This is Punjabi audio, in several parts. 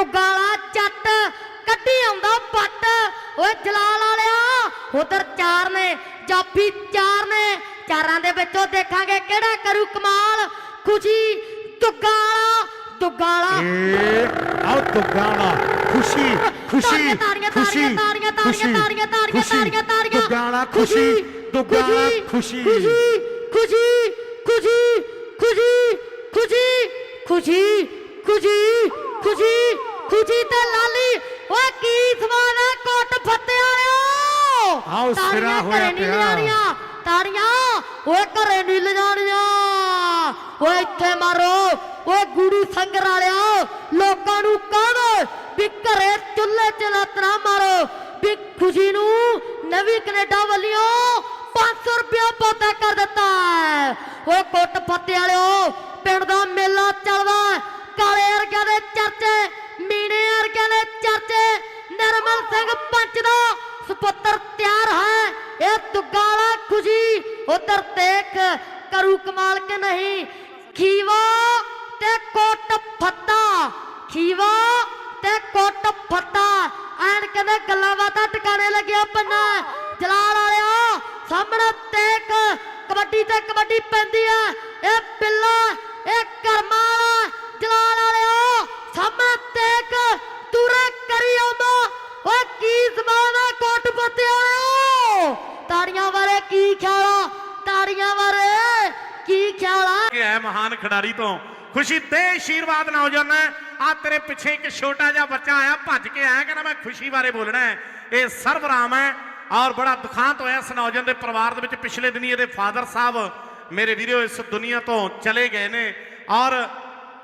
ਤੁਗਾਲਾ ਜੱਟ ਕੱਢੀ ਆਉਂਦਾ ਪੱਟ ਓਏ ਜਲਾਲ ਵਾਲਿਆ ਉਧਰ ਚਾਰ ਨੇ ਜਾਫੀ ਚਾਰ ਨੇ ਚਾਰਾਂ ਦੇ ਵਿੱਚੋਂ ਦੇਖਾਂਗੇ ਕਿਹੜਾ ਕਰੂ ਕਮਾਲ ਖੁਸ਼ੀ ਤੁਗਾਲਾ ਤੁਗਾਲਾ ਆਓ ਦੁਗਾਣਾ ਖੁਸ਼ੀ ਖੁਸ਼ੀ ਖੁਸ਼ੀ ਤਾੜੀਆਂ, ਤਾੜੀਆਂ, ਤਾੜੀਆਂ, ਤਾੜੀਆਂ, ਤਾੜੀਆਂ, ਤਾੜੀਆਂ। ਦੁਗਾਣਾ ਖੁਸ਼ੀ ਦੁਗਾਣਾ ਖੁਸ਼ੀ ਖੁਸ਼ੀ ਖੁਸ਼ੀ ਖੁਸ਼ੀ ਖੁਸ਼ੀ ਖੁਸ਼ੀ ਖੁਸ਼ੀ ਖੁਸ਼ੀ ਖੁਸ਼ੀ ਖੁਸ਼ੀ ਤੇ ਲਾਲੀ ਓਏ ਕੀ ਹੈ ਕੋਟ ਫੱਤੇ ਵਾਲਿਓ ਆਓ ਸਿਰਾ ਹੋਇਆ ਪਿਆ। ਤਾੜੀਆਂ ਓਏ ਘਰੇ ਨਹੀਂ ਲਿਜਾਣੀਆਂ ਓਏ ਇੱਥੇ ਮਾਰੋ ਓਏ ਗੁਰੂ ਸੰਗਰ ਵਾਲਿਆ ਲੋਕਾਂ ਨੂੰ ਕਹੋ ਵੀ ਘਰੇ ਚੁੱਲ੍ਹੇ 'ਚ ਲੱਤ ਨਾ ਮਾਰੋ ਵੀ ਖੁਸ਼ੀ ਨੂੰ ਨਵੀਂ ਕੈਨੇਡਾ ਵੱਲੋਂ 500 ਰੁਪਇਆ ਪੌਦਾ ਕਰ ਦਿੱਤਾ। ਓਏ ਕੁੱਟ ਫੱਤੇ ਵਾਲਿਓ ਪਿੰਡ ਦਾ ਮੇਲਾ ਚੱਲਦਾ। ਕਾਲੇ ਵਰਗਿਆਂ ਦੇ ਚਰਚੇ ਦੇ ਚਰਚੇ ਨਿਰਮਲ ਸਿੰਘ ਪੰਚ ਦਾ ਸੁਪੁੱਤਰ ਤਿਆਰ ਹੈ ਇਹ ਦੁਗਾਲਾ ਖੁਸ਼ੀ ਉਧਰ ਦੇਖ ਕਰੂ ਕਮਾਲ ਕੇ ਨਹੀਂ ਖੀਵਾ ਤੇ ਕੋਟ ਫੱਤਾ ਖੀਵਾ ਤੇ ਕੋਟ ਫੱਤਾ ਐਨ ਕਹਿੰਦੇ ਗੱਲਾਂ ਬਾਤਾਂ ਟਿਕਾਣੇ ਲੱਗਿਆ ਪੰਨਾ ਜਲਾਲ ਵਾਲਿਆ ਸਾਹਮਣੇ ਤੇਕ ਕਬੱਡੀ ਤੇ ਕਬੱਡੀ ਪੈਂਦੀ ਹੈ ਇਹ ਬਿੱਲਾ ਇਹ ਕਰਮਾ ਵਾਲਾ ਜਲਾਲ ਤਾੜੀਆਂ ਬਾਰੇ ਕੀ ਖਿਆਲ ਆ? ਤਾੜੀਆਂ ਬਾਰੇ ਕੀ ਖਿਆਲ ਆ? ਕਿ ਹੈ ਮਹਾਨ ਖਿਡਾਰੀ ਤੋਂ। ਖੁਸ਼ੀ ਤੇ ਆਸ਼ੀਰਵਾਦ ਨੌਜਵਾਨ ਆ ਤੇਰੇ ਪਿੱਛੇ ਇੱਕ ਛੋਟਾ ਜਿਹਾ ਬੱਚਾ ਆਇਆ, ਭੱਜ ਕੇ ਆਇਆ, ਕਹਿੰਦਾ ਮੈਂ ਖੁਸ਼ੀ ਬਾਰੇ ਬੋਲਣਾ ਹੈ। ਇਹ ਸਰਵਰਾਮ ਹੈ ਔਰ ਬੜਾ ਦੁਖਾਂਤ ਹੋਇਆ ਇਸ ਨੌਜਵਾਨ ਦੇ ਪਰਿਵਾਰ ਦੇ ਵਿੱਚ। ਪਿਛਲੇ ਦਿਨੀ ਇਹਦੇ ਫਾਦਰ ਸਾਹਿਬ ਮੇਰੇ ਵੀਰੋ ਇਸ ਦੁਨੀਆ ਤੋਂ ਚਲੇ ਗਏ ਨੇ ਔਰ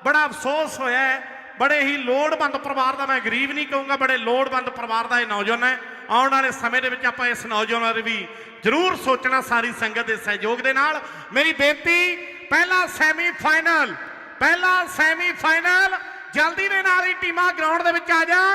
ਬੜਾ ਅਫਸੋਸ ਹੋਇਆ ਹੈ। ਬੜੇ ਹੀ ਲੋੜਵੰਦ ਪਰਿਵਾਰ ਦਾ, ਮੈਂ ਗਰੀਬ ਨਹੀਂ ਕਹੂੰਗਾ, ਬੜੇ ਲੋੜਵੰਦ ਪਰਿਵਾਰ ਦਾ ਇਹ ਨੌਜਵਾਨ ਹੈ। ਆਉਣ ਵਾਲੇ ਸਮੇਂ ਦੇ ਵਿੱਚ ਆਪਾਂ ਇਸ ਨੌਜਵਾਨਾਂ ਦੇ ਵੀ ਜ਼ਰੂਰ ਸੋਚਣਾ ਸਾਰੀ ਸੰਗਤ ਦੇ ਸਹਿਯੋਗ ਦੇ ਨਾਲ। ਮੇਰੀ ਬੇਨਤੀ, ਪਹਿਲਾ ਸੈਮੀ ਫਾਈਨਲ ਪਹਿਲਾ ਸੈਮੀ ਫਾਈਨਲ ਜਲਦੀ ਦੇ ਨਾਲ ਹੀ ਟੀਮਾਂ ਗਰਾਊਂਡ ਦੇ ਵਿੱਚ ਆ ਜਾਣ।